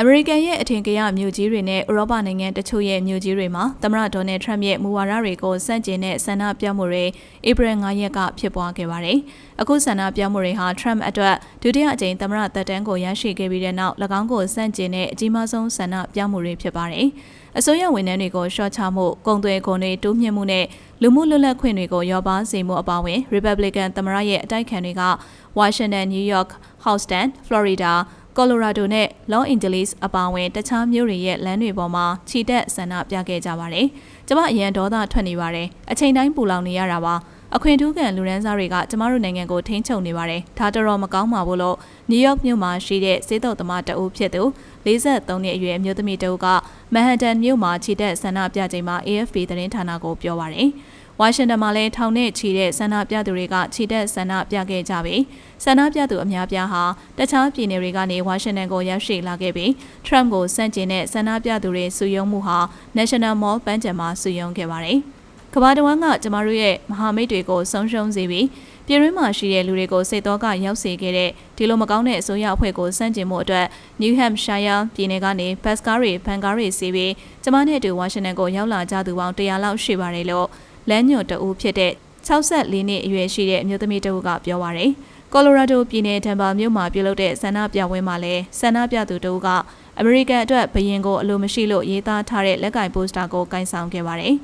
အမေရိကန်ရဲ့အထင်ကရမြို့ကြီးတွေနဲ့ဥရောပနိုင်ငံတချို့ရဲ့မြို့ကြီးတွေမှာသမ္မတဒေါ်နယ်ထရမ့်ရဲ့မူဝါဒတွေကိုစန့်ကျင်တဲ့ဆန္ဒပြမှုတွေဧပြီ9ရက်ကဖြစ်ပွားခဲ့ပါတယ်။အခုဆန္ဒပြမှုတွေဟာထရမ့်အတွက်ဒုတိယအကြိမ်သမ္မတသက်တမ်းကိုရရှိခဲ့ပြီးတဲ့နောက်၎င်းကိုစန့်ကျင်တဲ့အကြီးမားဆုံးဆန္ဒပြမှုတွေဖြစ်ပါတယ်။အစိုးရဝန်ထမ်းတွေကိုရှော့ချမှု၊ကုန်သွယ်ကုန်တွေတိုးမြင့်မှုနဲ့လူမှုလွတ်လပ်ခွင့်တွေကိုရောပါစေမှုအပါအဝင် Republican သမ္မတရဲ့အတိုက်ခံတွေက Washington, New York, Houston, Florida ကော်လိုရာဒိုနဲ့ Los Angeles အပါအဝင်တခြားမြို့တွေရဲ့လမ်းတွေပေါ်မှာခြိတက်ဆန္ဒပြခဲ့ကြပါတယ်။ကျမအရန်ဒေါသထွက်နေပါတယ်။အချိန်တိုင်းပူလောင်နေရတာပါ။အခွင့်ထူးခံလူရန်စားတွေကကျမတို့နိုင်ငံကိုထိန်းချုပ်နေပါတယ်။ဒါတော်တော်မကောင်းပါဘူးလို့နယူးယောက်မြို့မှာရှိတဲ့စေတုပ်သမားတအုပ်ဖြစ်သူ53နှစ်အရွယ်အမျိုးသမီးတအုပ်ကမန်ဟန်တန်မြို့မှာခြိတက်ဆန္ဒပြချိန်မှာ AFP သတင်းဌာနကိုပြောပါတယ်။ ဝါရှင်တန်မှာလည်းထောင်နဲ့ချီတဲ့ဆန္ဒပြသူတွေကခြိတက်ဆန္ဒပြခဲ့ကြပြီးဆန္ဒပြသူအများပြားဟာတခြားပြည်နယ်တွေကနေဝါရှင်တန်ကိုရောက်ရှိလာခဲ့ပြီး Trump ကိုစန့်ကျင်တဲ့ဆန္ဒပြသူတွေစုယုံမှုဟာ National Mall ပန်းခြံမှာစုယုံခဲ့ပါတယ်။ကမ္ဘာတဝန်းကကျမတို့ရဲ့မဟာမိတ်တွေကိုဆုံးရှုံးစေပြီးပြည်တွင်းမှာရှိတဲ့လူတွေကိုစိတ်တော့ကရောက်စေခဲ့တဲ့ဒီလိုမကောင်းတဲ့အစိုးရအဖွဲ့ကိုစန့်ကျင်မှုအတွက် New Hampshire ပြည်နယ်ကနေဘတ်စကားတွေဖန်ကားတွေစီးပြီးကျမနဲ့အတူဝါရှင်တန်ကိုရောက်လာကြသူပေါင်း100လောက်ရှိပါတယ်လို့ လမ်းညွန်တအူးဖြစ်တဲ့64နှစ်အရွယ်ရှိတဲ့အမျိုးသမီးတအူးကပြောပါရယ်ကော်လိုရာဒိုပြည်နယ်ဒန်ဘာမြို့မှာပြုလုပ်တဲ့ဆန္ဒပြပွဲမှာလည်းဆန္ဒပြသူတအူးကအမေရိကန်အတွက်ဘရင်ကိုအလိုမရှိလို့ရေးသားထားတဲ့လက်ကင်ပိုစတာကိုကင်ဆောင်ခဲ့ပါတယ်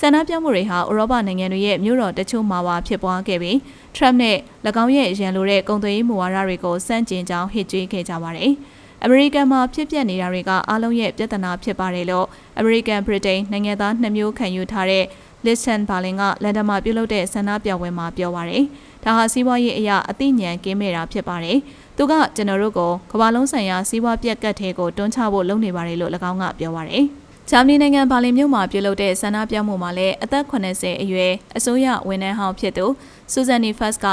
ဆန္ဒပြမှုတွေဟာဥရောပနိုင်ငံတွေရဲ့မြို့တော်တချို့မှာပါဖြစ်ပွားခဲ့ပြီးထရမ့်နဲ့၎င်းရဲ့ရန်လိုတဲ့ကုန်သွယ်ရေးမူဝါဒတွေကိုစန့်ကျင်ကြောင်းဟစ်ကြွေးခဲ့ကြပါတယ်။အမေရိကန်မှာဖြစ်ပျက်နေတာတွေကအားလုံးရဲ့ပြဿနာဖြစ်ပါတယ်လို့အမေရိကန်ဗြိတိန်နိုင်ငံသားနှစ်မျိုးခံယူထားတဲ့ Listen ဘာလင်ကလန်ဒန်မှာပြုလုပ်တဲ့ဆန္ဒပြပွဲမှာပြောပါရယ်ဒါဟာစီးပွားရေးအရာအသိဉာဏ်ကင်းမဲ့တာဖြစ်ပါတယ်သူကကျွန်တော်တို့ကိုကမ္ဘာလုံးဆိုင်ရာစီးပွားပြက်ကတ်ထဲကိုတွန်းချဖို့လုပ်နေပါတယ်လို့၎င်းကပြောပါရယ်ဂျာမနီနိုင်ငံဘာလင်မြို့မှာပြုလုပ်တဲ့ဆန္ဒပြမှုမှာလည်းအသက်80အရွယ်အစိုးရဝန်ထမ်းဟောင်းဖြစ်သူဆူဇန်နီဖတ်က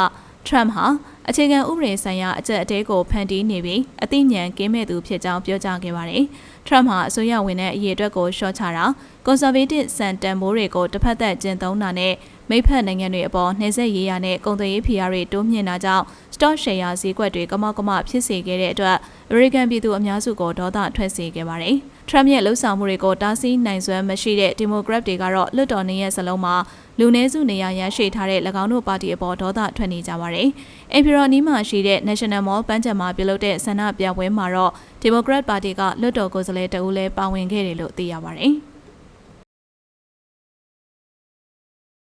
ထရမ်ဟာအခြေခံဥပဒေဆိုင်ရာအကြက်အတဲကိုဖန်တီးနေပြီးအသိဉာဏ်ကင်းမဲ့သူဖြစ်ကြောင်းပြောကြားခဲ့ပါတယ်။ထရမ်ဟာအစိုးရဝန်ထမ်းအရေးအတွက်ကိုရှော့ချတာကွန်ဆာဗေးတစ်စံတန်ဖိုးတွေကိုတစ်ဖက်သက်ကျင့်သုံးတာနဲ့မိဖက်နိုင်ငံတွေအပေါ်နှိမ့်ဆက်ရေးရနဲ့ကုန်သွယ်ရေးဖိအားတွေတိုးမြင့်တာကြောင့် stock share ဈေးကွက်တွေကမောက်ကမဖြစ်စေခဲ့တဲ့အတွက် American ပြည်သူအများစုကိုဒေါသထွက်စေခဲ့ပါတယ်။ Trump ရဲ့လှုပ်ဆောင်မှုတွေကိုတားဆီးနိုင်စွမ်းမရှိတဲ့ Democrat တွေကတော့လွတ်တော်နေရဲ့စလုံးမှာလူနည်းစုနေရာရရှိထားတဲ့၎င်းတို့ပါတီအပေါ်ဒေါသထွက်နေကြပါတယ်။အင်ဖီရော်နီးမှာရှိတဲ့ National Mall ပန်းခြံမှာပြုလုပ်တဲ့ဆန္ဒပြပွဲမှာတော့ Democrat ပါတီကလွတ်တော်ကိုယ်စားလှယ်တဦးလည်းပါဝင်ခဲ့တယ်လို့သိရပါတယ်။